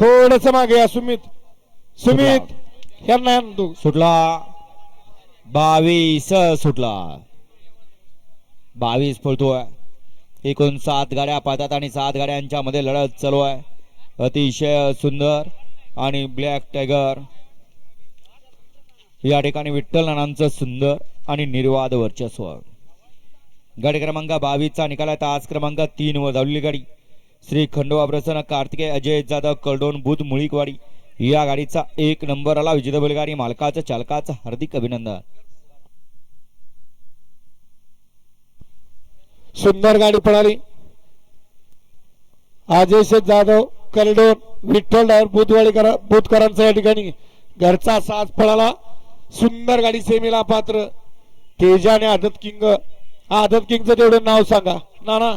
थोडस मागे या सुमित. सुमित यांना तू. सुटला. बावीस सुटला. बावीस पळतोय. एकूण सात गाड्या पाहतात आणि सात गाड्यांच्या मध्ये लढत चालू आहे. अतिशय सुंदर आणि ब्लॅक टायगर. या ठिकाणी विठ्ठल नानांचं सुंदर आणि निर्वाद वर्चस्व. गाडी क्रमांक बावीसचा निकाल आहे. तास क्रमांक तीन वर धावलेली गाडी. श्री खंडोबा प्रसन्न कार्तिकेय अजय जाधव कलडोन बुध मुळीकवाडी. या गाडीचा एक नंबर आला. विजेता बैलगाडी मालकाचं चालकाचं हार्दिक अभिनंदन. सुंदर गाडी पळाली. आजेश जाधव करडोन विठ्ठल डायर बुधवाडीकर बुधकरांचा या ठिकाणी घरचा साज पळाला. सुंदर गाडी सेमीला पात्र. तेजा आणि आदत किंग आदत किंगचं तेवढं नाव सांगा. नाना